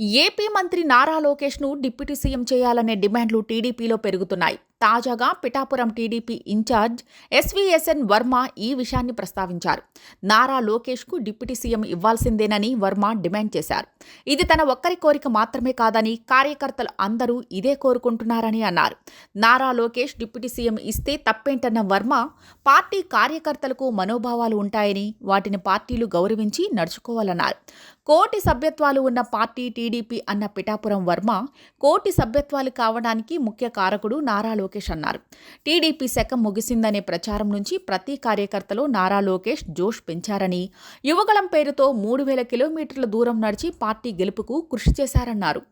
AP మంత్రి Nara లోకేష్ను deputy CM చేయాలనే డిమాండ్లు టీడీపీలో పెరుగుతున్నాయి. తాజాగా Pithapuram TDP incharge SVSN Varma ఈ విషయాన్ని ప్రస్తావించారు. నారా లోకేష్కు డిప్యూటీ సీఎం ఇవ్వాల్సిందేనని వర్మ డిమాండ్ చేశారు. ఇది తన ఒక్కరి కోరిక మాత్రమే కాదని కార్యకర్తలు అందరూ ఇదే కోరుకుంటున్నారని అన్నారు. నారా లోకేష్ డిప్యూటీ సీఎం ఇస్తే తప్పేంటన్న వర్మ పార్టీ కార్యకర్తలకు మనోభావాలు ఉంటాయని వాటిని పార్టీలు గౌరవించి నడుచుకోవాలన్నారు. కోటి సభ్యత్వాలు ఉన్న పార్టీ టీడీపీ అన్న పిఠాపురం వర్మ కోటి సభ్యత్వాలు కావడానికి ముఖ్య కారకుడు నారా లోకేష్. అన్నారు. టీడీపీ శకం ముగిసిందనే ప్రచారం నుంచి ప్రతి కార్యకర్తలో నారా లోకేష్ జోష్ పెంచారని యువగళం పేరుతో మూడు వేల కిలోమీటర్ల దూరం నడిచి పార్టీ గెలుపుకు కృషి చేశారన్నారు.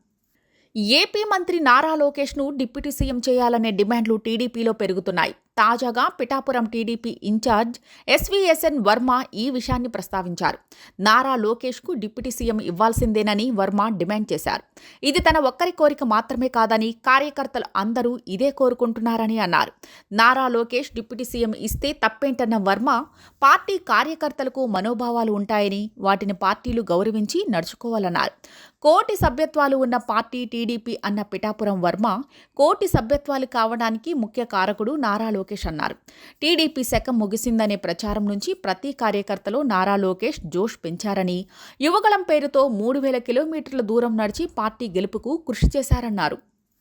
ఏపీ మంత్రి నారా లోకేష్ను డిప్యూటీ సీఎం చేయాలనే డిమాండ్లు టీడీపీలో పెరుగుతున్నాయి. తాజాగా Pithapuram TDP incharge SVSN Varma ఈ విషయాన్ని ప్రస్తావించారు. నారా లోకేష్కు డిప్యూటీ సీఎం ఇవ్వాల్సిందేనని వర్మ డిమాండ్ చేశారు. ఇది తన ఒక్కరి కోరిక మాత్రమే కాదని కార్యకర్తలు అందరూ ఇదే కోరుకుంటున్నారని అన్నారు. నారా లోకేష్ డిప్యూటీ సీఎం ఇస్తే తప్పేంటన్న వర్మ పార్టీ కార్యకర్తలకు మనోభావాలు ఉంటాయని వాటిని పార్టీలు గౌరవించి నడుచుకోవాలన్నారు. కోటి సభ్యత్వాలు ఉన్న పార్టీ టీడీపీ అన్న పిఠాపురం వర్మ కోటి సభ్యత్వాలు కావడానికి ముఖ్య కారకుడు నారా లోకేష్ అన్నారు. టీడీపీ శకం ముగిసిందనే ప్రచారం నుంచి ప్రతి కార్యకర్తలో నారా లోకేష్ జోష్ పెంచారని యువగళం పేరుతో మూడు వేల కిలోమీటర్ల దూరం నడిచి పార్టీ గెలుపుకు కృషి చేశారన్నారు.